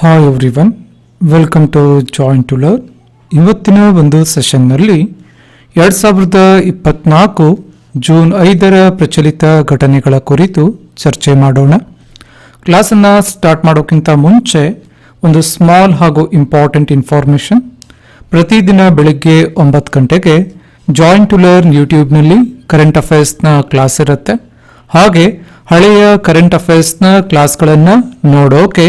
Hi everyone welcome to join to learn ಇವತ್ತಿನ ಒಂದು ಸೆಷನ್ನಲ್ಲಿ ಎರಡು ಸಾವಿರದ ಇಪ್ಪತ್ನಾಲ್ಕು ಜೂನ್ ಐದರ ಪ್ರಚಲಿತ ಘಟನೆಗಳ ಕುರಿತು ಚರ್ಚೆ ಮಾಡೋಣ. ಕ್ಲಾಸನ್ನು ಸ್ಟಾರ್ಟ್ ಮಾಡೋಕ್ಕಿಂತ ಮುಂಚೆ ಒಂದು ಸ್ಮಾಲ್ ಹಾಗೂ ಇಂಪಾರ್ಟೆಂಟ್ ಇನ್ಫಾರ್ಮೇಷನ್ ಪ್ರತಿದಿನ ಬೆಳಿಗ್ಗೆ ಒಂಬತ್ತು ಗಂಟೆಗೆ ಜಾಯಿನ್ ಟು ಲರ್ನ್ ಯೂಟ್ಯೂಬ್ನಲ್ಲಿ ಕರೆಂಟ್ ಅಫೇರ್ಸ್ನ ಕ್ಲಾಸ್ ಇರುತ್ತೆ. ಹಾಗೆ ಹಳೆಯ ಕರೆಂಟ್ ಅಫೇರ್ಸ್ನ ಕ್ಲಾಸ್ಗಳನ್ನು ನೋಡೋಕೆ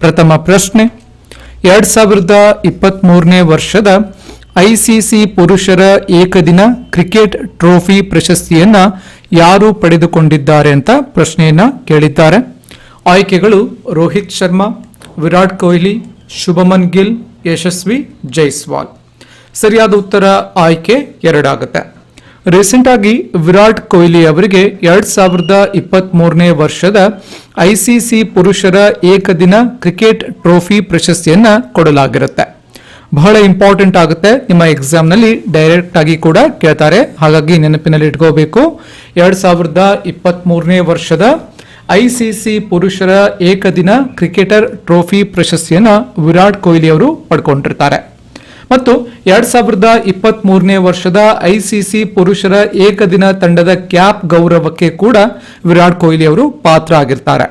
ಪ್ರಥಮ ಪ್ರಶ್ನೆ. ಎರಡು ಸಾವಿರದ ಇಪ್ಪತ್ತ್ಮೂರನೇ ವರ್ಷದ ಐಸಿಸಿ ಪುರುಷರ ಏಕದಿನ ಕ್ರಿಕೆಟ್ ಟ್ರೋಫಿ ಪ್ರಶಸ್ತಿಯನ್ನ ಯಾರು ಪಡೆದುಕೊಂಡಿದ್ದಾರೆ ಅಂತ ಪ್ರಶ್ನೆಯನ್ನ ಕೇಳಿದ್ದಾರೆ. ಆಯ್ಕೆಗಳು ರೋಹಿತ್ ಶರ್ಮಾ, ವಿರಾಟ್ ಕೊಹ್ಲಿ, ಶುಭಮನ್ ಗಿಲ್, ಯಶಸ್ವಿ, ಜೈಸ್ವಾಲ್. ಸರಿಯಾದ ಉತ್ತರ ಆಯ್ಕೆ ಎರಡಾಗುತ್ತೆ. ರೀಸೆಂಟ್ ಆಗಿ ವಿರಾಟ್ ಕೊಹ್ಲಿ ಅವರಿಗೆ ಎರಡ್ ಸಾವಿರದ ಇಪ್ಪತ್ತ್ ಮೂರನೇ ವರ್ಷದ ಐಸಿಸಿ ಪುರುಷರ ಏಕದಿನ ಕ್ರಿಕೆಟ್ ಟ್ರೋಫಿ ಪ್ರಶಸ್ತಿಯನ್ನ ಕೊಡಲಾಗಿರುತ್ತೆ. ಬಹಳ ಇಂಪಾರ್ಟೆಂಟ್ ಆಗುತ್ತೆ. ನಿಮ್ಮ ಎಕ್ಸಾಮ್ನಲ್ಲಿ ಡೈರೆಕ್ಟ್ ಆಗಿ ಕೂಡ ಕೇಳ್ತಾರೆ. ಹಾಗಾಗಿ ನೆನಪಿನಲ್ಲಿ ಇಟ್ಕೋಬೇಕು. ಎರಡ್ ಸಾವಿರದ ಇಪ್ಪತ್ತ್ ಮೂರನೇ ವರ್ಷದ ಐಸಿಸಿ ಪುರುಷರ ಏಕದಿನ ಕ್ರಿಕೆಟರ್ ಟ್ರೋಫಿ ಪ್ರಶಸ್ತಿಯನ್ನ ವಿರಾಟ್ ಕೊಹ್ಲಿ ಅವರು ಪಡ್ಕೊಂಡಿರ್ತಾರೆ. ಮತ್ತು ಎರಡ್ ಸಾವಿರದ ಇಪ್ಪತ್ತ್ ಮೂರನೇ ವರ್ಷದ ಐಸಿಸಿ ಪುರುಷರ ಏಕದಿನ ತಂಡದ ಕ್ಯಾಪ್ ಗೌರವಕ್ಕೆ ಕೂಡ ವಿರಾಟ್ ಕೊಹ್ಲಿ ಅವರು ಪಾತ್ರ ಆಗಿರ್ತಾರೆ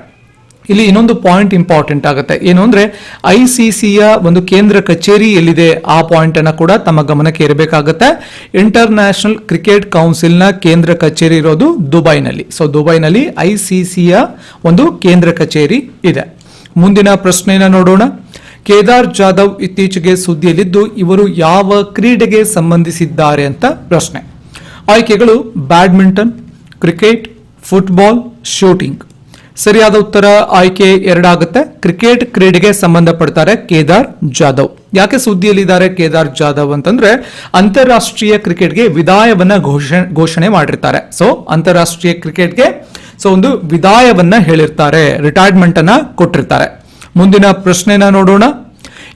ಇಲ್ಲಿ ಇನ್ನೊಂದು ಪಾಯಿಂಟ್ ಇಂಪಾರ್ಟೆಂಟ್ ಆಗುತ್ತೆ. ಏನು ಅಂದ್ರೆ ಐಸಿಸಿಯ ಒಂದು ಕೇಂದ್ರ ಕಚೇರಿ ಎಲ್ಲಿದೆ? ಆ ಪಾಯಿಂಟ್ ಅನ್ನ ಕೂಡ ತಮ್ಮ ಗಮನಕ್ಕೆ ಇರಬೇಕಾಗುತ್ತೆ ಇಂಟರ್ ನ್ಯಾಷನಲ್ ಕ್ರಿಕೆಟ್ ಕೌನ್ಸಿಲ್ನ ಕೇಂದ್ರ ಕಚೇರಿ ಇರೋದು ದುಬೈನಲ್ಲಿ. ಸೊ ದುಬೈನಲ್ಲಿ ಐಸಿಸಿಯ ಒಂದು ಕೇಂದ್ರ ಕಚೇರಿ ಇದೆ. ಮುಂದಿನ ಪ್ರಶ್ನೆಯನ್ನು ನೋಡೋಣ. ಕೇದಾರ್ ಜಾಧವ್ ಇತ್ತೀಚೆಗೆ ಸುದ್ದಿಯಲ್ಲಿದ್ದು, ಇವರು ಯಾವ ಕ್ರೀಡೆಗೆ ಸಂಬಂಧಿಸಿದ್ದಾರೆ ಅಂತ ಪ್ರಶ್ನೆ. ಆಯ್ಕೆಗಳು ಬ್ಯಾಡ್ಮಿಂಟನ್, ಕ್ರಿಕೆಟ್, ಫುಟ್ಬಾಲ್, ಶೂಟಿಂಗ್. ಸರಿಯಾದ ಉತ್ತರ ಆಯ್ಕೆ ಎರಡಾಗುತ್ತೆ. ಕ್ರಿಕೆಟ್ ಕ್ರೀಡೆಗೆ ಸಂಬಂಧಪಡ್ತಾರೆ ಕೇದಾರ್ ಜಾಧವ್. ಯಾಕೆ ಸುದ್ದಿಯಲ್ಲಿದ್ದಾರೆ ಕೇದಾರ್ ಜಾಧವ್ ಅಂತಂದ್ರೆ, ಅಂತಾರಾಷ್ಟ್ರೀಯ ಕ್ರಿಕೆಟ್ಗೆ ವಿದಾಯವನ್ನ ಘೋಷಣೆ ಘೋಷಣೆ ಮಾಡಿರ್ತಾರೆ. ಸೊ ಅಂತಾರಾಷ್ಟ್ರೀಯ ಕ್ರಿಕೆಟ್ಗೆ ಸೊ ಒಂದು ವಿದಾಯವನ್ನ ಹೇಳಿರ್ತಾರೆ ರಿಟೈರ್ಮೆಂಟ್ ಅನ್ನ ಕೊಟ್ಟಿರ್ತಾರೆ. ಮುಂದಿನ ಪ್ರಶ್ನೆನ ನೋಡೋಣ.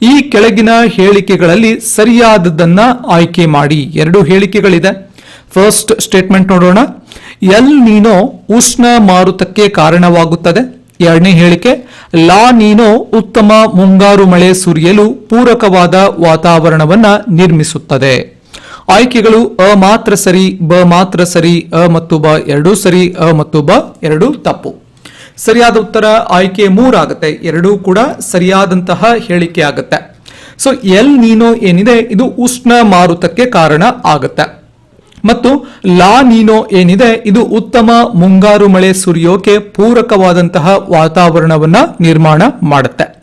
ಈ ಕೆಳಗಿನ ಹೇಳಿಕೆಗಳಲ್ಲಿ ಸರಿಯಾದದನ್ನ ಆಯ್ಕೆ ಮಾಡಿ. ಎರಡು ಹೇಳಿಕೆಗಳಿದೆ. ಫಸ್ಟ್ ಸ್ಟೇಟ್ಮೆಂಟ್ ನೋಡೋಣ. ಎಲ್ ನೀನೋ ಉಷ್ಣ ಮಾರುತಕ್ಕೆ ಕಾರಣವಾಗುತ್ತದೆ. ಎರಡನೇ ಹೇಳಿಕೆ, ಲಾ ನೀನೋ ಉತ್ತಮ ಮುಂಗಾರು ಮಳೆ ಸುರಿಯಲು ಪೂರಕವಾದ ವಾತಾವರಣವನ್ನ ನಿರ್ಮಿಸುತ್ತದೆ. ಆಯ್ಕೆಗಳು, ಅ ಮಾತ್ರ ಸರಿ, ಬ ಮಾತ್ರ ಸರಿ, ಅ ಮತ್ತು ಬ ಎರಡೂ ಸರಿ, ಅ ಮತ್ತು ಬ ಎರಡೂ ತಪ್ಪು. ಸರಿಯಾದ ಉತ್ತರ ಆಯ್ಕೆ ಮೂರಾಗುತ್ತೆ. ಎರಡೂ ಕೂಡ ಸರಿಯಾದಂತಹ ಹೇಳಿಕೆ ಆಗುತ್ತೆ. ಸೊ ಎಲ್ ನೀನೋ ಏನಿದೆ, ಇದು ಉಷ್ಣ ಮಾರುತಕ್ಕೆ ಕಾರಣ ಆಗುತ್ತೆ. ಮತ್ತು ಲಾ ನೀನೋ ಏನಿದೆ, ಇದು ಉತ್ತಮ ಮುಂಗಾರು ಮಳೆ ಸುರಿಯೋಕೆ ಪೂರಕವಾದಂತಹ ವಾತಾವರಣವನ್ನ ನಿರ್ಮಾಣ ಮಾಡುತ್ತೆ.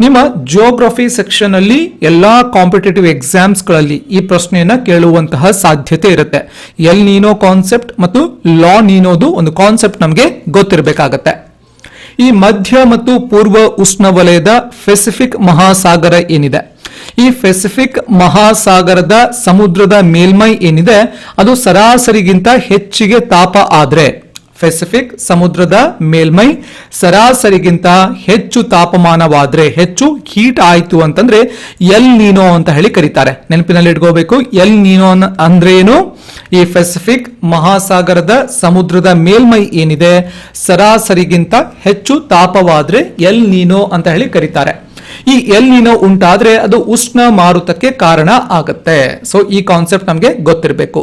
ನಿಮ್ಮ ಜಿಯೋಗ್ರಫಿ ಸೆಕ್ಷನ್ ಅಲ್ಲಿ ಎಲ್ಲಾ ಕಾಂಪಿಟೇಟಿವ್ ಎಕ್ಸಾಮ್ಸ್ಗಳಲ್ಲಿ ಈ ಪ್ರಶ್ನೆಯನ್ನ ಕೇಳುವಂತಹ ಸಾಧ್ಯತೆ ಇರುತ್ತೆ. ಎಲ್ ನೀನೋ ಕಾನ್ಸೆಪ್ಟ್ ಮತ್ತು ಲಾ ನೀನೋದು ಒಂದು ಕಾನ್ಸೆಪ್ಟ್ ನಮಗೆ ಗೊತ್ತಿರಬೇಕಾಗತ್ತೆ. ಈ ಮಧ್ಯ ಮತ್ತು ಪೂರ್ವ ಉಷ್ಣವಲಯದ ಪೆಸಿಫಿಕ್ ಮಹಾಸಾಗರ ಏನಿದೆ? ಈ ಪೆಸಿಫಿಕ್ ಮಹಾಸಾಗರದ ಸಮುದ್ರದ ಮೇಲ್ಮೈ ಏನಿದೆ? ಅದು ಸರಾಸರಿಗಿಂತ ಹೆಚ್ಚಿಗೆ ತಾಪ ಆದ್ರೆ ಪೆಸಿಫಿಕ್ ಸಮುದ್ರದ ಮೇಲ್ಮೈ, ಸರಾಸರಿಗಿಂತ ಹೆಚ್ಚು ತಾಪಮಾನವಾದ್ರೆ ಹೆಚ್ಚು ಹೀಟ್ ಆಯಿತು ಅಂತಂದ್ರೆ ಎಲ್ ನೀನೋ ಅಂತ ಹೇಳಿ ಕರೀತಾರೆ. ನೆನಪಿನಲ್ಲಿ ಇಟ್ಕೋಬೇಕು. ಎಲ್ ನೀನೋ ಅಂದ್ರೆ ಏನು ಈ ಪೆಸಿಫಿಕ್ ಮಹಾಸಾಗರದ ಸಮುದ್ರದ ಮೇಲ್ಮೈ ಏನಿದೆ? ಸರಾಸರಿಗಿಂತ ಹೆಚ್ಚು ತಾಪವಾದ್ರೆ ಎಲ್ ನೀನೋ ಅಂತ ಹೇಳಿ ಕರೀತಾರೆ. ಈ ಎಲ್ ನೀನೋ ಉಂಟಾದ್ರೆ ಅದು ಉಷ್ಣ ಮಾರುತಕ್ಕೆ ಕಾರಣ ಆಗುತ್ತೆ. ಸೊ ಈ ಕಾನ್ಸೆಪ್ಟ್ ನಮಗೆ ಗೊತ್ತಿರಬೇಕು.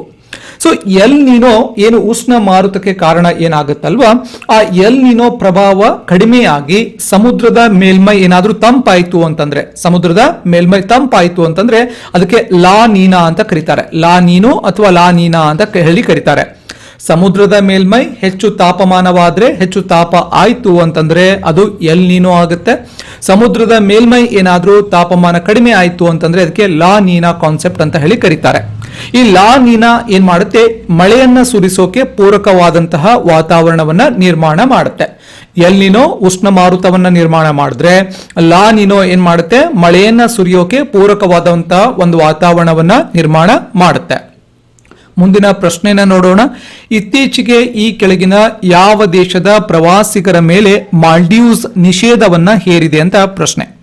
ಸೊ ಎಲ್ ನೀನೋ ಏನು ಉಷ್ಣ ಮಾರುತಕ್ಕೆ ಕಾರಣ ಏನಾಗುತ್ತಲ್ವಾ? ಆ ಎಲ್ ನೀನೋ ಪ್ರಭಾವ ಕಡಿಮೆಯಾಗಿ ಸಮುದ್ರದ ಮೇಲ್ಮೈ ಏನಾದ್ರೂ ತಂಪಾಯಿತು ಅಂತಂದ್ರೆ, ಸಮುದ್ರದ ಮೇಲ್ಮೈ ತಂಪಾಯಿತು ಅಂತಂದ್ರೆ ಅದಕ್ಕೆ ಲಾ ನೀನಾ ಅಂತ ಕರೀತಾರೆ. ಲಾ ನೀನು ಅಥವಾ ಲಾ ನೀನಾ ಅಂತ ಹೇಳಿ ಕರೀತಾರೆ. ಸಮುದ್ರದ ಮೇಲ್ಮೈ ಹೆಚ್ಚು ತಾಪಮಾನವಾದ್ರೆ ಹೆಚ್ಚು ತಾಪ ಆಯ್ತು ಅಂತಂದ್ರೆ ಅದು ಎಲ್ ನೀನೋ ಆಗುತ್ತೆ. ಸಮುದ್ರದ ಮೇಲ್ಮೈ ಏನಾದ್ರೂ ತಾಪಮಾನ ಕಡಿಮೆ ಆಯಿತು ಅಂತಂದ್ರೆ ಅದಕ್ಕೆ ಲಾ ನೀನಾ ಕಾನ್ಸೆಪ್ಟ್ ಅಂತ ಹೇಳಿ ಕರೀತಾರೆ. ಈ ಲಾ ನೀನಾ ಏನ್ ಮಾಡುತ್ತೆ? ಮಳೆಯನ್ನ ಸುರಿಸೋಕೆ ಪೂರಕವಾದಂತಹ ವಾತಾವರಣವನ್ನ ನಿರ್ಮಾಣ ಮಾಡುತ್ತೆ. ಎಲ್ಲಿನೋ ಉಷ್ಣ ಮಾರುತವನ್ನ ನಿರ್ಮಾಣ ಮಾಡಿದ್ರೆ, ಲಾ ನೀನೋ ಏನ್ ಮಾಡುತ್ತೆ? ಮಳೆಯನ್ನ ಸುರಿಯೋಕೆ ಪೂರಕವಾದಂತಹ ಒಂದು ವಾತಾವರಣವನ್ನ ನಿರ್ಮಾಣ ಮಾಡುತ್ತೆ. ಮುಂದಿನ ಪ್ರಶ್ನೆನ ನೋಡೋಣ. ಇತ್ತೀಚೆಗೆ ಈ ಕೆಳಗಿನ ಯಾವ ದೇಶದ ಪ್ರವಾಸಿಗರ ಮೇಲೆ ಮಾಲ್ಡೀವ್ಸ್ ನಿಷೇಧವನ್ನ ಹೇರಿದೆ ಅಂತ ಪ್ರಶ್ನೆ.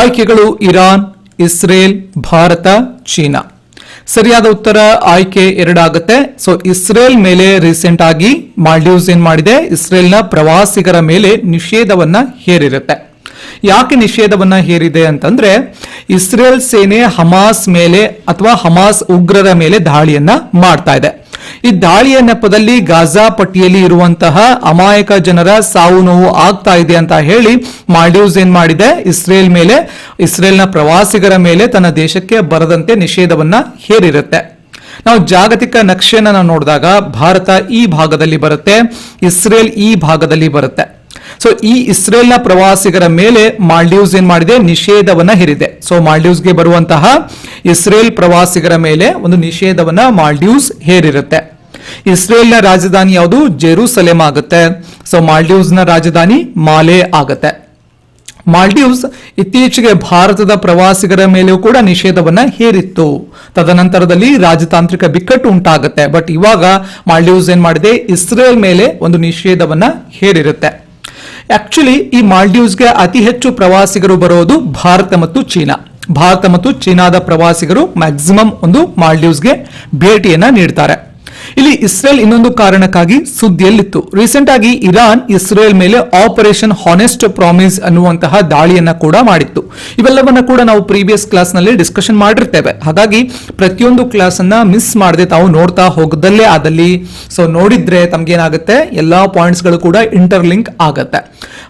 ಆಯ್ಕೆಗಳು ಇರಾನ್, ಇಸ್ರೇಲ್, ಭಾರತ, ಚೀನಾ. ಸರಿಯಾದ ಉತ್ತರ ಆಯ್ಕೆ ಎರಡಾಗುತ್ತೆ. ಸೊ ಇಸ್ರೇಲ್ ಮೇಲೆ ರೀಸೆಂಟ್ ಆಗಿ ಮಾಲ್ಡೀವ್ಸ್ ಏನ್ ಮಾಡಿದೆ? ಇಸ್ರೇಲ್ನ ಪ್ರವಾಸಿಗರ ಮೇಲೆ ನಿಷೇಧವನ್ನ ಹೇರಿರುತ್ತೆ. ಯಾಕೆ ನಿಷೇಧವನ್ನ ಹೇರಿದೆ ಅಂತಂದ್ರೆ, ಇಸ್ರೇಲ್ ಸೇನೆ ಹಮಾಸ್ ಮೇಲೆ ಅಥವಾ ಹಮಾಸ್ ಉಗ್ರರ ಮೇಲೆ ದಾಳಿಯನ್ನ ಮಾಡ್ತಾ ಇದೆ. ಈ ದಾಳಿಯ ನೆಪದಲ್ಲಿ ಗಾಜಾ ಪಟ್ಟಿಯಲ್ಲಿ ಇರುವಂತಹ ಅಮಾಯಕ ಜನರ ಸಾವು ನೋವು ಆಗ್ತಾ ಇದೆ ಅಂತ ಹೇಳಿ ಮಾಲ್ಡೀವ್ಸ್ ಏನ್ ಮಾಡಿದೆ? ಇಸ್ರೇಲ್ ಮೇಲೆ, ಇಸ್ರೇಲ್ನ ಪ್ರವಾಸಿಗರ ಮೇಲೆ ತನ್ನ ದೇಶಕ್ಕೆ ಬರದಂತೆ ನಿಷೇಧವನ್ನ ಹೇರಿರುತ್ತೆ. ನಾವು ಜಾಗತಿಕ ನಕ್ಷೆಯನ್ನು ನೋಡಿದಾಗ ಭಾರತ ಈ ಭಾಗದಲ್ಲಿ ಬರುತ್ತೆ, ಇಸ್ರೇಲ್ ಈ ಭಾಗದಲ್ಲಿ ಬರುತ್ತೆ. ಸೊ ಈ ಇಸ್ರೇಲ್ನ ಪ್ರವಾಸಿಗರ ಮೇಲೆ ಮಾಲ್ಡೀವ್ಸ್ ಏನ್ ಮಾಡಿದೆ? ನಿಷೇಧವನ್ನ ಹೇರಿದೆ. ಸೊ ಮಾಲ್ಡೀವ್ಸ್ಗೆ ಬರುವಂತಹ ಇಸ್ರೇಲ್ ಪ್ರವಾಸಿಗರ ಮೇಲೆ ಒಂದು ನಿಷೇಧವನ್ನ ಮಾಲ್ಡೀವ್ಸ್ ಹೇರಿರುತ್ತೆ. ಇಸ್ರೇಲ್ನ ರಾಜಧಾನಿ ಯಾವುದು? ಜೆರೂಸಲೇಮ್ ಆಗುತ್ತೆ. ಸೊ ಮಾಲ್ಡೀವ್ಸ್ನ ರಾಜಧಾನಿ ಮಾಲೆ ಆಗುತ್ತೆ. ಮಾಲ್ಡೀವ್ಸ್ ಇತ್ತೀಚೆಗೆ ಭಾರತದ ಪ್ರವಾಸಿಗರ ಮೇಲೆಯೂ ಕೂಡ ನಿಷೇಧವನ್ನ ಹೇರಿತ್ತು. ತದನಂತರದಲ್ಲಿ ರಾಜತಾಂತ್ರಿಕ ಬಿಕ್ಕಟ್ಟು ಉಂಟಾಗುತ್ತೆ. ಬಟ್ ಇವಾಗ ಮಾಲ್ಡೀವ್ಸ್ ಏನ್ ಮಾಡಿದೆ? ಇಸ್ರೇಲ್ ಮೇಲೆ ಒಂದು ನಿಷೇಧವನ್ನ ಹೇರಿರುತ್ತೆ. ಆಕ್ಚುಲಿ ಈ ಮಾಲ್ಡೀವ್ಸ್ಗೆ ಅತಿ ಹೆಚ್ಚು ಪ್ರವಾಸಿಗರು ಬರೋದು ಭಾರತ ಮತ್ತು ಚೀನಾ. ಭಾರತ ಮತ್ತು ಚೀನಾದ ಪ್ರವಾಸಿಗರು ಮ್ಯಾಕ್ಸಿಮಮ್ ಒಂದು ಮಾಲ್ಡೀವ್ಸ್ಗೆ ಭೇಟಿಯನ್ನ ನೀಡ್ತಾರೆ. ಇಲ್ಲಿ ಇಸ್ರೇಲ್ ಇನ್ನೊಂದು ಕಾರಣಕ್ಕಾಗಿ ಸುದ್ದಿಯಲ್ಲಿತ್ತು. ರೀಸೆಂಟ್ ಆಗಿ ಇರಾನ್, ಇಸ್ರೇಲ್ ಮೇಲೆ ಆಪರೇಷನ್ ಹಾನೆಸ್ಟ್ ಪ್ರಾಮಿಸ್ ಅನ್ನುವಂತಹ ದಾಳಿಯನ್ನ ಕೂಡ ಮಾಡಿತ್ತು. ಇವೆಲ್ಲವನ್ನ ಕೂಡ ನಾವು ಪ್ರೀವಿಯಸ್ ಕ್ಲಾಸ್ನಲ್ಲಿ ಡಿಸ್ಕಷನ್ ಮಾಡಿರ್ತೇವೆ. ಹಾಗಾಗಿ ಪ್ರತಿಯೊಂದು ಕ್ಲಾಸ್ ಅನ್ನ ಮಿಸ್ ಮಾಡದೆ ತಾವು ನೋಡ್ತಾ ಹೋಗದಲ್ಲೇ ಆದಲ್ಲಿ. ಸೊ ನೋಡಿದ್ರೆ ತಮ್ಗೇನಾಗುತ್ತೆ ಎಲ್ಲಾ ಪಾಯಿಂಟ್ಸ್ಗಳು ಕೂಡ ಇಂಟರ್ಲಿಂಕ್ ಆಗುತ್ತೆ.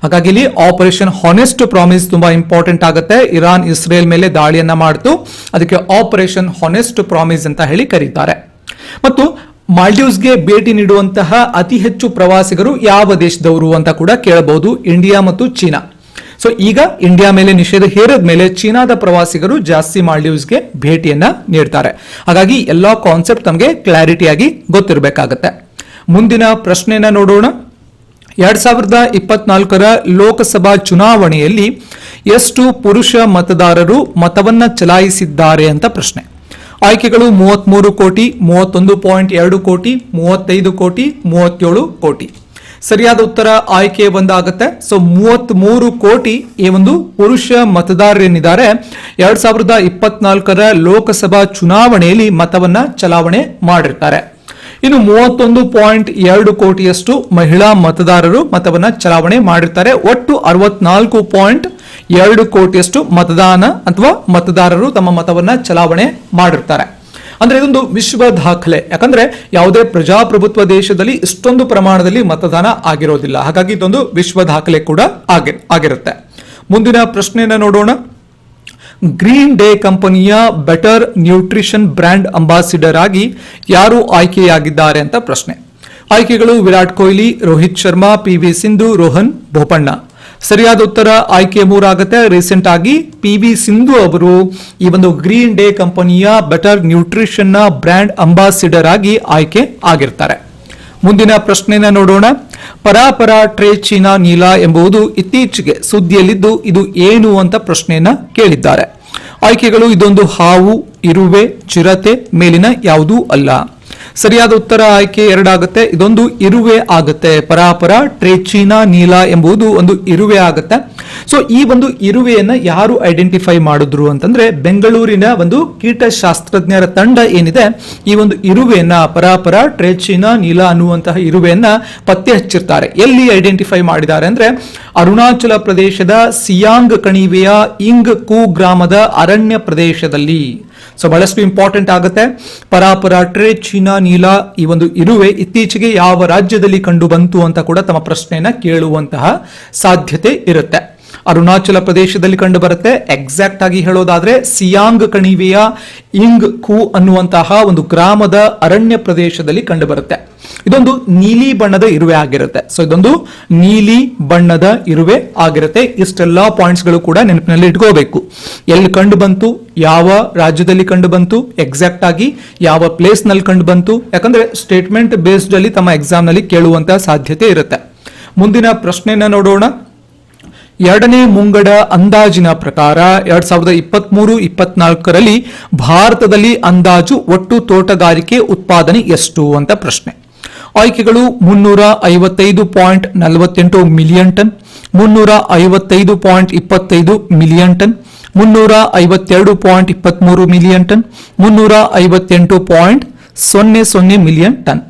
ಹಾಗಾಗಿ ಇಲ್ಲಿ ಆಪರೇಷನ್ ಹಾನೆಸ್ಟ್ ಪ್ರಾಮಿಸ್ ತುಂಬಾ ಇಂಪಾರ್ಟೆಂಟ್ ಆಗುತ್ತೆ. ಇರಾನ್, ಇಸ್ರೇಲ್ ಮೇಲೆ ದಾಳಿಯನ್ನ ಮಾಡ್ತು. ಅದಕ್ಕೆ ಆಪರೇಷನ್ ಹಾನೆಸ್ಟ್ ಪ್ರಾಮಿಸ್ ಅಂತ ಹೇಳಿ ಕರೀತಾರೆ. ಮತ್ತು ಮಾಲ್ಡೀವ್ಸ್ಗೆ ಭೇಟಿ ನೀಡುವಂತಹ ಅತಿ ಹೆಚ್ಚು ಪ್ರವಾಸಿಗರು ಯಾವ ದೇಶದವರು ಅಂತ ಕೂಡ ಕೇಳಬಹುದು, ಇಂಡಿಯಾ ಮತ್ತು ಚೀನಾ. ಸೊ ಈಗ ಇಂಡಿಯಾ ಮೇಲೆ ನಿಷೇಧ ಹೇರಿದ ಮೇಲೆ ಚೀನಾದ ಪ್ರವಾಸಿಗರು ಜಾಸ್ತಿ ಮಾಲ್ಡೀವ್ಸ್ಗೆ ಭೇಟಿಯನ್ನ ನೀಡ್ತಾರೆ. ಹಾಗಾಗಿ ಎಲ್ಲಾ ಕಾನ್ಸೆಪ್ಟ್ ನಮಗೆ ಕ್ಲಾರಿಟಿಯಾಗಿ ಗೊತ್ತಿರಬೇಕಾಗತ್ತೆ. ಮುಂದಿನ ಪ್ರಶ್ನೆನ ನೋಡೋಣ. ಎರಡ್ ಸಾವಿರದ ಇಪ್ಪತ್ನಾಲ್ಕರ ಲೋಕಸಭಾ ಚುನಾವಣೆಯಲ್ಲಿ ಎಷ್ಟು ಪುರುಷ ಮತದಾರರು ಮತವನ್ನ ಚಲಾಯಿಸಿದ್ದಾರೆ ಅಂತ ಪ್ರಶ್ನೆ. ಆಯ್ಕೆಗಳು ಮೂವತ್ಮೂರು ಕೋಟಿ, ಮೂವತ್ತೊಂದು ಪಾಯಿಂಟ್ ಎರಡು ಕೋಟಿ, ಮೂವತ್ತೈದು ಕೋಟಿ, ಮೂವತ್ತೇಳು ಕೋಟಿ. ಸರಿಯಾದ ಉತ್ತರ ಆಯ್ಕೆ ಒಂದಾಗುತ್ತೆ. ಸೊ ಮೂವತ್ತ್ ಮೂರು ಕೋಟಿ ಈ ಒಂದು ಪುರುಷ ಮತದಾರರೇನಿದ್ದಾರೆ. ಎರಡ್ ಸಾವಿರದ ಇಪ್ಪತ್ನಾಲ್ಕರ ಲೋಕಸಭಾ ಚುನಾವಣೆಯಲ್ಲಿ ಮತವನ್ನ ಚಲಾವಣೆ ಮಾಡಿರ್ತಾರೆ. ಇನ್ನು ಮೂವತ್ತೊಂದು ಪಾಯಿಂಟ್ ಎರಡು ಕೋಟಿಯಷ್ಟು ಮಹಿಳಾ ಮತದಾರರು ಮತವನ್ನ ಚಲಾವಣೆ ಮಾಡಿರ್ತಾರೆ. ಒಟ್ಟು ಅರವತ್ನಾಲ್ಕು ಪಾಯಿಂಟ್ ಎರಡು ಕೋಟಿಯಷ್ಟು ಮತದಾನ ಅಥವಾ ಮತದಾರರು ತಮ್ಮ ಮತವನ್ನ ಚಲಾವಣೆ ಮಾಡಿರ್ತಾರೆ. ಅಂದ್ರೆ ಇದೊಂದು ವಿಶ್ವ ದಾಖಲೆ. ಯಾಕಂದ್ರೆ ಯಾವುದೇ ಪ್ರಜಾಪ್ರಭುತ್ವ ದೇಶದಲ್ಲಿ ಇಷ್ಟೊಂದು ಪ್ರಮಾಣದಲ್ಲಿ ಮತದಾನ ಆಗಿರೋದಿಲ್ಲ. ಹಾಗಾಗಿ ಇದೊಂದು ವಿಶ್ವ ದಾಖಲೆ ಕೂಡ ಆಗಿ, ಆಗಿರುತ್ತೆ. ಮುಂದಿನ ಪ್ರಶ್ನೆಯನ್ನ ನೋಡೋಣ. ಗ್ರೀನ್ ಡೇ ಕಂಪನಿಯ ಬೆಟರ್ ನ್ಯೂಟ್ರಿಷನ್ ಬ್ರ್ಯಾಂಡ್ ಅಂಬಾಸಿಡರ್ ಆಗಿ ಯಾರು ಆಯ್ಕೆಯಾಗಿದ್ದಾರೆ ಅಂತ ಪ್ರಶ್ನೆ. ಆಯ್ಕೆಗಳು ವಿರಾಟ್ ಕೊಹ್ಲಿ, ರೋಹಿತ್ ಶರ್ಮಾ, ಪಿ ವಿ ಸಿಂಧು, ರೋಹನ್ ಬೋಪಣ್ಣ ಸರಿಯಾದ ಉತ್ತರ ಆಯ್ಕೆ ಮೂರಾಗುತ್ತೆ. ರೀಸೆಂಟ್ ಆಗಿ ಪಿ ವಿ ಸಿಂಧು ಅವರು ಈ ಒಂದು ಗ್ರೀನ್ ಡೇ ಕಂಪನಿಯ ಬೆಟರ್ ನ್ಯೂಟ್ರಿಷನ್ನ ಬ್ರ್ಯಾಂಡ್ ಅಂಬಾಸಿಡರ್ ಆಗಿ ಆಯ್ಕೆ ಆಗಿರ್ತಾರೆ. ಮುಂದಿನ ಪ್ರಶ್ನೆನ ನೋಡೋಣ. ಪರಾಪರ ಟ್ರೇ ಚೀನಾ ನೀಲ ಎಂಬುದು ಇತ್ತೀಚೆಗೆ ಸುದ್ದಿಯಲ್ಲಿದ್ದು ಇದು ಏನು ಅಂತ ಪ್ರಶ್ನೆಯನ್ನ ಕೇಳಿದ್ದಾರೆ. ಆಯ್ಕೆಗಳು ಇದೊಂದು ಹಾವು, ಇರುವೆ, ಚಿರತೆ, ಮೇಲಿನ ಯಾವುದೂ ಅಲ್ಲ. ಸರಿಯಾದ ಉತ್ತರ ಆಯ್ಕೆ ಎರಡಾಗುತ್ತೆ. ಇದೊಂದು ಇರುವೆ ಆಗುತ್ತೆ. ಪರಾಪರ, ಟ್ರೇಚೀನಾ, ನೀಲ ಎಂಬುದು ಒಂದು ಇರುವೆ ಆಗುತ್ತೆ. ಸೊ ಈ ಒಂದು ಇರುವೆಯನ್ನ ಯಾರು ಐಡೆಂಟಿಫೈ ಮಾಡಿದ್ರು ಅಂತಂದ್ರೆ ಬೆಂಗಳೂರಿನ ಒಂದು ಕೀಟಶಾಸ್ತ್ರಜ್ಞರ ತಂಡ ಏನಿದೆ, ಈ ಒಂದು ಇರುವೆಯನ್ನ ಪರಾಪರ, ಟ್ರೇಚಿನಾ, ನೀಲ ಅನ್ನುವಂತಹ ಇರುವೆಯನ್ನ ಪತ್ತೆ ಹಚ್ಚಿರ್ತಾರೆ. ಎಲ್ಲಿ ಐಡೆಂಟಿಫೈ ಮಾಡಿದ್ದಾರೆ ಅಂದ್ರೆ, ಅರುಣಾಚಲ ಪ್ರದೇಶದ ಸಿಯಾಂಗ್ ಕಣಿವೆಯ ಇಂಗ್ ಕು ಗ್ರಾಮದ ಅರಣ್ಯ ಪ್ರದೇಶದಲ್ಲಿ. ಸೊ ಬಹಳಷ್ಟು ಇಂಪಾರ್ಟೆಂಟ್ ಆಗುತ್ತೆ. ಪರಾಪರ, ಟ್ರೇ, ಚೀನಾ, ನೀಲ ಈ ಒಂದು ಇರುವೆ ಇತ್ತೀಚೆಗೆ ಯಾವ ರಾಜ್ಯದಲ್ಲಿ ಕಂಡು ಬಂತು ಅಂತ ಕೂಡ ತಮ್ಮ ಪ್ರಶ್ನೆಯನ್ನ ಕೇಳುವಂತಹ ಸಾಧ್ಯತೆ ಇರುತ್ತೆ. ಅರುಣಾಚಲ ಪ್ರದೇಶದಲ್ಲಿ ಕಂಡು ಬರುತ್ತೆ. ಎಕ್ಸಾಕ್ಟ್ ಆಗಿ ಹೇಳೋದಾದ್ರೆ ಸಿಯಾಂಗ್ ಕಣಿವೆಯ ಇಂಗ್ ಕು ಅನ್ನುವಂತಹ ಒಂದು ಗ್ರಾಮದ ಅರಣ್ಯ ಪ್ರದೇಶದಲ್ಲಿ ಕಂಡು ಬರುತ್ತೆ. ಇದೊಂದು ನೀಲಿ ಬಣ್ಣದ ಇರುವೆ ಆಗಿರುತ್ತೆ. ಸೊ ಇದೊಂದು ನೀಲಿ ಬಣ್ಣದ ಇರುವೆ ಆಗಿರುತ್ತೆ. ಇಷ್ಟೆಲ್ಲಾ ಪಾಯಿಂಟ್ಸ್ಗಳು ಕೂಡ ನೆನಪಿನಲ್ಲಿ ಇಟ್ಕೋಬೇಕು. ಎಲ್ಲಿ ಕಂಡು ಬಂತು? ಯಾವ ರಾಜ್ಯದಲ್ಲಿ ಕಂಡು ಬಂತು? ಎಕ್ಸಾಕ್ಟ್ ಆಗಿ ಯಾವ ಪ್ಲೇಸ್ನಲ್ಲಿ ಕಂಡು ಬಂತು? ಯಾಕಂದ್ರೆ ಸ್ಟೇಟ್ಮೆಂಟ್ ಬೇಸ್ಡ್ ಅಲ್ಲಿ ತಮ್ಮ ಎಕ್ಸಾಮ್ನಲ್ಲಿ ಕೇಳುವಂತಹ ಸಾಧ್ಯತೆ ಇರುತ್ತೆ. ಮುಂದಿನ ಪ್ರಶ್ನೆಯನ್ನ ನೋಡೋಣ. ಎರಡನೇ ಮುಂಗಡ ಅಂದಾಜಿನ ಪ್ರಕಾರ ಎರಡ್ ಸಾವಿರದ ಇಪ್ಪತ್ಮೂರು, ಇಪ್ಪತ್ನಾಲ್ಕರಲ್ಲಿ ಭಾರತದಲ್ಲಿ ಅಂದಾಜು ಒಟ್ಟು ತೋಟಗಾರಿಕೆ ಉತ್ಪಾದನೆ ಎಷ್ಟು ಅಂತ ಪ್ರಶ್ನೆ. ಆಯ್ಕೆಗಳು ಮುನ್ನೂರ ಐವತ್ತೈದು ಪಾಯಿಂಟ್ ನಲವತ್ತೆಂಟು ಮಿಲಿಯನ್ ಟನ್, ಮುನ್ನೂರ ಐವತ್ತೈದು ಪಾಯಿಂಟ್ ಇಪ್ಪತ್ತೈದು ಮಿಲಿಯನ್ ಟನ್, ಮುನ್ನೂರ ಐವತ್ತೆರಡು ಪಾಯಿಂಟ್ ಇಪ್ಪತ್ಮೂರು ಮಿಲಿಯನ್ ಟನ್, ಮುನ್ನೂರ ಐವತ್ತೆಂಟು ಪಾಯಿಂಟ್ ಸೊನ್ನೆ ಸೊನ್ನೆ ಮಿಲಿಯನ್ ಟನ್.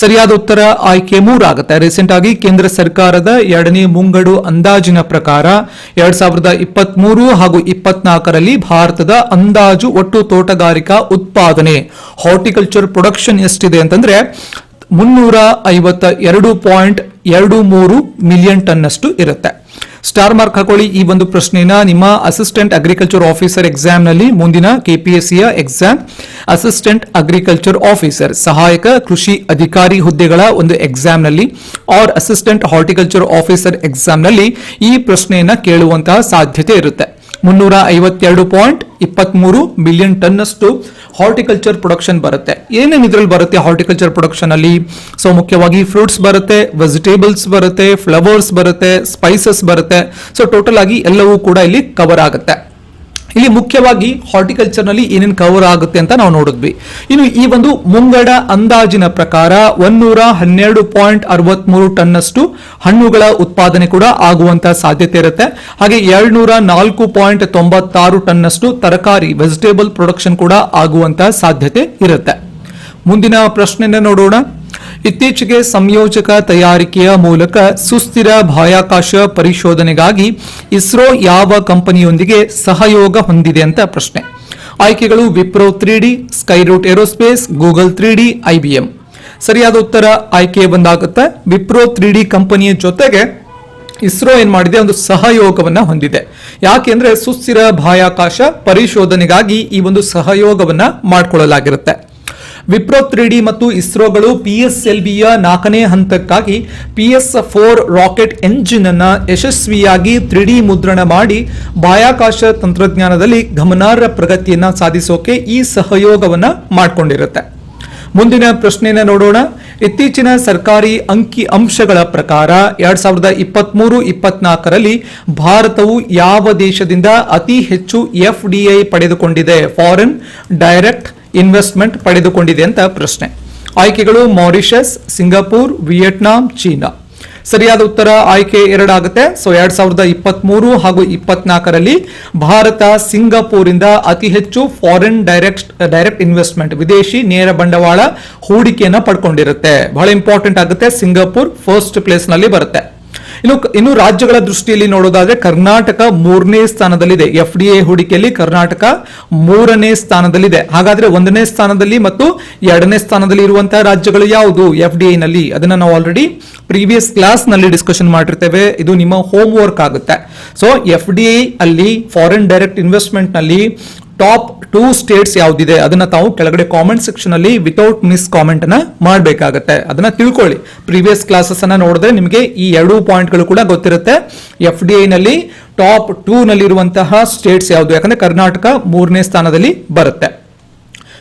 ಸರಿಯಾದ ಉತ್ತರ ಆಯ್ಕೆ ಮೂರಾಗುತ್ತೆ. ರೀಸೆಂಟ್ ಆಗಿ ಕೇಂದ್ರ ಸರ್ಕಾರದ ಎರಡನೇ ಮುಂಗಡು ಅಂದಾಜಿನ ಪ್ರಕಾರ ಎರಡ್ ಸಾವಿರದ ಇಪ್ಪತ್ತ್ ಮೂರು ಹಾಗೂ ಇಪ್ಪತ್ನಾಲ್ಕರಲ್ಲಿ ಭಾರತದ ಅಂದಾಜು ಒಟ್ಟು ತೋಟಗಾರಿಕಾ ಉತ್ಪಾದನೆ ಹಾರ್ಟಿಕಲ್ಚರ್ ಪ್ರೊಡಕ್ಷನ್ ಎಷ್ಟಿದೆ ಅಂತಂದ್ರೆ ಮುನ್ನೂರ ಐವತ್ತ ಎರಡು ಪಾಯಿಂಟ್ ಎರಡು ಮೂರು ಮಿಲಿಯನ್ ಟನ್ನಷ್ಟು ಇರುತ್ತೆ. ಸ್ಟಾರ್ ಮಾರ್ಕ್ ಹಾಕೊಳ್ಳಿ ಈ ಒಂದು ಪ್ರಶ್ನೆನ. ನಿಮ್ಮ ಅಸಿಸ್ಟೆಂಟ್ ಅಗ್ರಿಕಲ್ಚರ್ ಆಫೀಸರ್ ಎಕ್ಸಾಮ್ನಲ್ಲಿ ಮುಂದಿನ ಕೆಪಿಎಸ್ಸಿಯ ಎಕ್ಸಾಮ್ ಅಸಿಸ್ಟೆಂಟ್ ಅಗ್ರಿಕಲ್ಚರ್ ಆಫೀಸರ್ ಸಹಾಯಕ ಕೃಷಿ ಅಧಿಕಾರಿ ಹುದ್ದೆಗಳ ಒಂದು ಎಕ್ಸಾಮ್ನಲ್ಲಿ ಆರ್ ಅಸಿಸ್ಟೆಂಟ್ ಹಾರ್ಟಿಕಲ್ಚರ್ ಆಫೀಸರ್ ಎಕ್ಸಾಮ್ನಲ್ಲಿ ಈ ಪ್ರಶ್ನೆಯನ್ನ ಕೇಳುವಂತಹ ಸಾಧ್ಯತೆ ಇರುತ್ತೆ. ಮುನ್ನೂರ ಐವತ್ತೆರಡು ಪಾಯಿಂಟ್ ಇಪ್ಪತ್ಮೂರು ಮಿಲಿಯನ್ ಟನ್ ಅಷ್ಟು ಹಾರ್ಟಿಕಲ್ಚರ್ ಪ್ರೊಡಕ್ಷನ್ ಬರುತ್ತೆ. ಏನೇನು ಇದ್ರಲ್ಲಿ ಬರುತ್ತೆ ಹಾರ್ಟಿಕಲ್ಚರ್ ಪ್ರೊಡಕ್ಷನ್ ಅಲ್ಲಿ? ಸೊ ಮುಖ್ಯವಾಗಿ ಫ್ರೂಟ್ಸ್ ಬರುತ್ತೆ ವೆಜಿಟೇಬಲ್ಸ್ ಬರುತ್ತೆ ಫ್ಲವರ್ಸ್ ಬರುತ್ತೆ ಸ್ಪೈಸಸ್ ಬರುತ್ತೆ. ಸೊ ಟೋಟಲ್ ಆಗಿ ಎಲ್ಲವೂ ಕೂಡ ಇಲ್ಲಿ ಕವರ್ ಆಗುತ್ತೆ. ಇಲ್ಲಿ ಮುಖ್ಯವಾಗಿ ಹಾರ್ಟಿಕಲ್ಚರ್ನಲ್ಲಿ ಏನೇನು ಕವರ್ ಆಗುತ್ತೆ ಅಂತ ನಾವು ನೋಡಿದ್ವಿ. ಇನ್ನು ಈ ಒಂದು ಮುಂಗಡ ಅಂದಾಜಿನ ಪ್ರಕಾರ ಒನ್ನೂರ ಹನ್ನೆರಡು ಪಾಯಿಂಟ್ ಅರವತ್ಮೂರು ಟನ್ ಅಷ್ಟು ಹಣ್ಣುಗಳ ಉತ್ಪಾದನೆ ಕೂಡ ಆಗುವಂತ ಸಾಧ್ಯತೆ ಇರುತ್ತೆ. ಹಾಗೆ ಏಳ್ನೂರ ನಾಲ್ಕು ಪಾಯಿಂಟ್ ತೊಂಬತ್ತಾರು ಟನ್ ಅಷ್ಟು ತರಕಾರಿ ವೆಜಿಟೇಬಲ್ ಪ್ರೊಡಕ್ಷನ್ ಕೂಡ ಆಗುವಂತ ಸಾಧ್ಯತೆ ಇರುತ್ತೆ. ಮುಂದಿನ ಪ್ರಶ್ನೆನ ನೋಡೋಣ. ಇತ್ತೀಚೆಗೆ ಸಂಯೋಜಕ ತಯಾರಿಕೆಯ ಮೂಲಕ ಸುಸ್ಥಿರ ಬಾಹ್ಯಾಕಾಶ ಪರಿಶೋಧನೆಗಾಗಿ ಇಸ್ರೋ ಯಾವ ಕಂಪನಿಯೊಂದಿಗೆ ಸಹಯೋಗ ಹೊಂದಿದೆ ಅಂತ ಪ್ರಶ್ನೆ. ಆಯ್ಕೆಗಳು Wipro three D Skyroot Aerospace, Google three D IBM ಸರಿಯಾದ ಉತ್ತರ ಆಯ್ಕೆ ಬಂದಾಗುತ್ತೆ. ವಿಪ್ರೋ ತ್ರೀ ಡಿ ಕಂಪನಿಯ ಜೊತೆಗೆ ಇಸ್ರೋ ಏನ್ ಮಾಡಿದೆ? ಒಂದು ಸಹಯೋಗವನ್ನ ಹೊಂದಿದೆ. ಯಾಕೆಂದ್ರೆ ಸುಸ್ಥಿರ ಬಾಹ್ಯಾಕಾಶ ಪರಿಶೋಧನೆಗಾಗಿ ಈ ಒಂದು ಸಹಯೋಗವನ್ನ ಮಾಡಿಕೊಳ್ಳಲಾಗಿರುತ್ತೆ. ವಿಪ್ರೋ ತ್ರೀ ಡಿ ಮತ್ತು ಇಸ್ರೋಗಳು ಪಿ ಎಸ್ ಎಲ್ ವಿಯ ನಾಲ್ಕನೇ ಹಂತಕ್ಕಾಗಿ ಪಿಎಸ್ ಫೋರ್ ರಾಕೆಟ್ ಎಂಜಿನ್ ಅನ್ನು ಯಶಸ್ವಿಯಾಗಿ ತ್ರೀ ಡಿ ಮುದ್ರಣ ಮಾಡಿ ಬಾಹ್ಯಾಕಾಶ ತಂತ್ರಜ್ಞಾನದಲ್ಲಿ ಗಮನಾರ್ಹ ಪ್ರಗತಿಯನ್ನು ಸಾಧಿಸೋಕೆ ಈ ಸಹಯೋಗವನ್ನ ಮಾಡಿಕೊಂಡಿರುತ್ತೆ. ಮುಂದಿನ ಪ್ರಶ್ನೆಯನ್ನು ನೋಡೋಣ. ಇತ್ತೀಚಿನ ಸರ್ಕಾರಿ ಅಂಕಿ ಅಂಶಗಳ ಪ್ರಕಾರ ಎರಡ್ ಸಾವಿರದ ಇಪ್ಪತ್ಮೂರು ಇಪ್ಪತ್ನಾಲ್ಕರಲ್ಲಿ ಭಾರತವು ಯಾವ ದೇಶದಿಂದ ಅತಿ ಹೆಚ್ಚು ಎಫ್ಡಿಐ ಪಡೆದುಕೊಂಡಿದೆ? ಫಾರಿನ್, ಡೈರೆಕ್ಟ್ ಇನ್ವೆಸ್ಟ್ಮೆಂಟ್ ಪಡೆದುಕೊಂಡಿದೆ ಅಂತ ಪ್ರಶ್ನೆ. ಆಯ್ಕೆಗಳು ಮಾರಿಷಸ್, ಸಿಂಗಾಪುರ್, ವಿಯೆಟ್ನಾಂ, ಚೀನಾ. ಸರಿಯಾದ ಉತ್ತರ ಆಯ್ಕೆ ಎರಡಾಗುತ್ತೆ. ಸೊ ಎರಡ್ ಸಾವಿರದ ಇಪ್ಪತ್ಮೂರು ಹಾಗೂ ಇಪ್ಪತ್ನಾಲ್ಕರಲ್ಲಿ ಭಾರತ ಸಿಂಗಾಪುರಿಂದ ಅತಿ ಹೆಚ್ಚು ಫಾರಿನ್ ಡೈರೆಕ್ಟ್ ಡೈರೆಕ್ಟ್ ಇನ್ವೆಸ್ಟ್ಮೆಂಟ್ ವಿದೇಶಿ ನೇರ ಬಂಡವಾಳ ಹೂಡಿಕೆಯನ್ನು ಪಡ್ಕೊಂಡಿರುತ್ತೆ. ಬಹಳ ಇಂಪಾರ್ಟೆಂಟ್ ಆಗುತ್ತೆ. ಸಿಂಗಾಪುರ್ ಫಸ್ಟ್ ಪ್ಲೇಸ್ನಲ್ಲಿ ಬರುತ್ತೆ. ಇನ್ನು ಇನ್ನು ರಾಜ್ಯಗಳ ದೃಷ್ಟಿಯಲ್ಲಿ ನೋಡೋದಾದ್ರೆ ಕರ್ನಾಟಕ ಮೂರನೇ ಸ್ಥಾನದಲ್ಲಿದೆ. ಎಫ್ ಡಿ ಎ ಹೂಡಿಕೆಯಲ್ಲಿ ಕರ್ನಾಟಕ ಮೂರನೇ ಸ್ಥಾನದಲ್ಲಿದೆ. ಹಾಗಾದ್ರೆ ಒಂದನೇ ಸ್ಥಾನದಲ್ಲಿ ಮತ್ತು ಎರಡನೇ ಸ್ಥಾನದಲ್ಲಿ ಇರುವಂತಹ ರಾಜ್ಯಗಳು ಯಾವುದು? ಎಫ್ ಡಿ ನಲ್ಲಿ. ಅದನ್ನ ನಾವು ಆಲ್ರೆಡಿ ಪ್ರೀವಿಯಸ್ ಕ್ಲಾಸ್ನಲ್ಲಿ ಡಿಸ್ಕಷನ್ ಮಾಡಿರ್ತೇವೆ. ಇದು ನಿಮ್ಮ ಹೋಮ್ ವರ್ಕ್ ಆಗುತ್ತೆ. ಸೊ ಎಫ್ ಡಿ ಐ ಅಲ್ಲಿ ಫಾರಿನ್ ಡೈರೆಕ್ಟ್ ಇನ್ವೆಸ್ಟ್ಮೆಂಟ್ನಲ್ಲಿ ಟಾಪ್ ಟೂ ಸ್ಟೇಟ್ಸ್ ಯಾವ್ದಿದೆ, ಅದನ್ನ ತಾವು ಕೆಳಗಡೆ ಕಾಮೆಂಟ್ ಸೆಕ್ಷನ್ ಅಲ್ಲಿ ವಿತೌಟ್ ಮಿಸ್ ಕಾಮೆಂಟ್ ಅನ್ನ ಮಾಡಬೇಕಾಗತ್ತೆ. ಅದನ್ನ ತಿಳ್ಕೊಳ್ಳಿ. ಪ್ರೀವಿಯಸ್ ಕ್ಲಾಸಸ್ ಅನ್ನ ನೋಡಿದ್ರೆ ನಿಮಗೆ ಈ ಎರಡು ಪಾಯಿಂಟ್ಗಳು ಕೂಡ ಗೊತ್ತಿರುತ್ತೆ. ಎಫ್ ಡಿ ಐ ನಲ್ಲಿ ಟಾಪ್ ಟೂ ನಲ್ಲಿರುವಂತಹ ಸ್ಟೇಟ್ಸ್ ಯಾವುದು? ಯಾಕಂದ್ರೆ ಕರ್ನಾಟಕ ಮೂರನೇ ಸ್ಥಾನದಲ್ಲಿ ಬರುತ್ತೆ.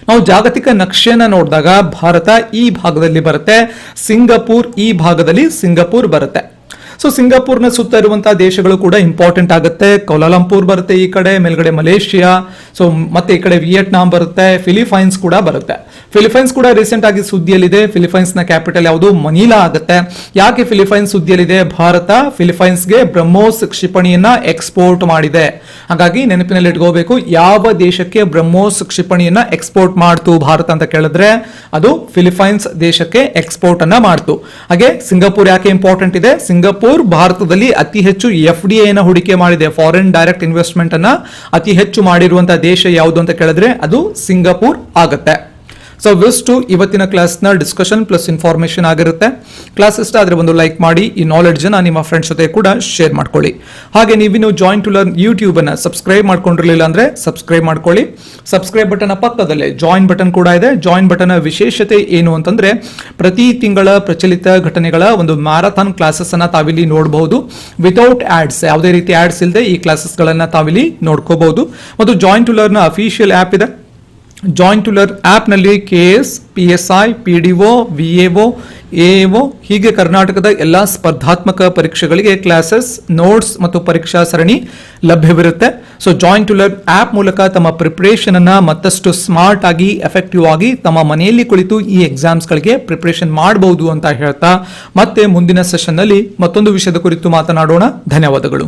ನಾವು ಜಾಗತಿಕ ನಕ್ಷೆಯನ್ನ ನೋಡಿದಾಗ ಭಾರತ ಈ ಭಾಗದಲ್ಲಿ ಬರುತ್ತೆ. ಸಿಂಗಪೂರ್ ಈ ಭಾಗದಲ್ಲಿ ಸಿಂಗಪೂರ್ ಬರುತ್ತೆ. ಸೊ ಸಿಂಗಾಪುರ್ನ ಸುತ್ತ ಇರುವಂತಹ ದೇಶಗಳು ಕೂಡ ಇಂಪಾರ್ಟೆಂಟ್ ಆಗುತ್ತೆ. ಕೌಲಾಲಂಪುರ್ ಬರುತ್ತೆ ಈ ಕಡೆ, ಮೇಲ್ಗಡೆ ಮಲೇಷಿಯಾ. ಸೊ ಮತ್ತೆ ಈ ಕಡೆ ವಿಯೆಟ್ನಾಂ ಬರುತ್ತೆ ಫಿಲಿಪೈನ್ಸ್ ಕೂಡ ಬರುತ್ತೆ. ಫಿಲಿಪೈನ್ಸ್ ಕೂಡ ರೀಸೆಂಟ್ ಆಗಿ ಸುದ್ದಿಯಲ್ಲಿದೆ. ಫಿಲಿಪೈನ್ಸ್ನ ಕ್ಯಾಪಿಟಲ್ ಯಾವುದು? ಮನೀಲಾ ಆಗುತ್ತೆ. ಯಾಕೆ ಫಿಲಿಪೈನ್ಸ್ ಸುದ್ದಿಯಲ್ಲಿದೆ? ಭಾರತ ಫಿಲಿಪೈನ್ಸ್ಗೆ ಬ್ರಹ್ಮೋಸ್ ಕ್ಷಿಪಣಿಯನ್ನ ಎಕ್ಸ್ಪೋರ್ಟ್ ಮಾಡಿದೆ. ಹಾಗಾಗಿ ನೆನಪಿನಲ್ಲಿ ಇಟ್ಕೋಬೇಕು, ಯಾವ ದೇಶಕ್ಕೆ ಬ್ರಹ್ಮೋಸ್ ಕ್ಷಿಪಣಿಯನ್ನ ಎಕ್ಸ್ಪೋರ್ಟ್ ಮಾಡ್ತು ಭಾರತ ಅಂತ ಕೇಳಿದ್ರೆ, ಅದು ಫಿಲಿಪೈನ್ಸ್ ದೇಶಕ್ಕೆ ಎಕ್ಸ್ಪೋರ್ಟ್ ಅನ್ನ ಮಾಡ್ತು. ಹಾಗೆ ಸಿಂಗಾಪುರ್ ಯಾಕೆ ಇಂಪಾರ್ಟೆಂಟ್ ಇದೆ? ಸಿಂಗಾಪುರ್ ಭಾರತದಲ್ಲಿ ಅತಿ ಹೆಚ್ಚು ಎಫ್ ಡಿ ಐನ ಹೂಡಿಕೆ ಮಾಡಿದೆ. ಫಾರಿನ್ ಡೈರೆಕ್ಟ್ ಇನ್ವೆಸ್ಟ್ಮೆಂಟ್ ಅನ್ನ ಅತಿ ಹೆಚ್ಚು ಮಾಡಿರುವಂತಹ ದೇಶ ಯಾವುದು ಅಂತ ಕೇಳಿದ್ರೆ ಅದು ಸಿಂಗಾಪುರ್ ಆಗುತ್ತೆ. ಸೊ ವಿಸ್ಟು ಇವತ್ತಿನ ಕ್ಲಾಸ್ನ ಡಿಸ್ಕಷನ್ ಪ್ಲಸ್ ಇನ್ಫಾರ್ಮೇಶನ್ ಆಗಿರುತ್ತೆ. ಕ್ಲಾಸ್ ಇಷ್ಟ ಆದರೆ ಒಂದು ಲೈಕ್ ಮಾಡಿ, ಈ ನಾಲೆಡ್ಜನ್ನು ನಿಮ್ಮ ಫ್ರೆಂಡ್ಸ್ ಜೊತೆ ಕೂಡ ಶೇರ್ ಮಾಡ್ಕೊಳ್ಳಿ. ಹಾಗೆ ನೀವಿನ್ನು ಜಾಯಿನ್ ಟು ಲರ್ನ್ ಯೂಟ್ಯೂಬನ್ನು ಸಬ್ಸ್ಕ್ರೈಬ್ ಮಾಡ್ಕೊಂಡಿರಲಿಲ್ಲ ಅಂದರೆ ಸಬ್ಸ್ಕ್ರೈಬ್ ಮಾಡ್ಕೊಳ್ಳಿ. ಸಬ್ಸ್ಕ್ರೈಬ್ ಬಟನ್ ಪಕ್ಕದಲ್ಲೇ ಜಾಯಿನ್ ಬಟನ್ ಕೂಡ ಇದೆ. ಜಾಯಿನ್ ಬಟನ್ನ ವಿಶೇಷತೆ ಏನು ಅಂತಂದರೆ ಪ್ರತಿ ತಿಂಗಳ ಪ್ರಚಲಿತ ಘಟನೆಗಳ ಒಂದು ಮ್ಯಾರಥಾನ್ ಕ್ಲಾಸಸ್ ಅನ್ನ ತಾವಿಲ್ಲಿ ನೋಡಬಹುದು. ವಿತೌಟ್ ಆಡ್ಸ್ ಯಾವುದೇ ರೀತಿ ಆಡ್ಸ್ ಇಲ್ಲದೆ ಈ ಕ್ಲಾಸಸ್ಗಳನ್ನು ತಾವಿಲ್ಲಿ ನೋಡ್ಕೋಬಹುದು. ಮತ್ತು join to learn official app ಇದೆ. ಜಾಯಿಂಟ್ ಟುಲರ್ ಆ್ಯಪ್ನಲ್ಲಿ K S P S I P D O V A O A O ಹೀಗೆ ಕರ್ನಾಟಕದ ಎಲ್ಲ ಸ್ಪರ್ಧಾತ್ಮಕ ಪರೀಕ್ಷೆಗಳಿಗೆ ಕ್ಲಾಸಸ್ ನೋಟ್ಸ್ ಮತ್ತು ಪರೀಕ್ಷಾ ಸರಣಿ ಲಭ್ಯವಿರುತ್ತೆ. ಸೊ ಜಾಯಿಂಟ್ ಟುಲರ್ ಆ್ಯಪ್ ಮೂಲಕ ತಮ್ಮ ಪ್ರಿಪ್ರೇಷನ್ ಅನ್ನ ಮತ್ತಷ್ಟು ಸ್ಮಾರ್ಟ್ ಆಗಿ ಎಫೆಕ್ಟಿವ್ ಆಗಿ ತಮ್ಮ ಮನೆಯಲ್ಲಿ ಕುಳಿತು ಈ ಎಕ್ಸಾಮ್ಸ್ಗಳಿಗೆ ಪ್ರಿಪ್ರೇಷನ್ ಮಾಡಬಹುದು ಅಂತ ಹೇಳ್ತಾ ಮತ್ತೆ ಮುಂದಿನ ಸೆಷನ್ನಲ್ಲಿ ಮತ್ತೊಂದು ವಿಷಯದ ಕುರಿತು ಮಾತನಾಡೋಣ. ಧನ್ಯವಾದಗಳು.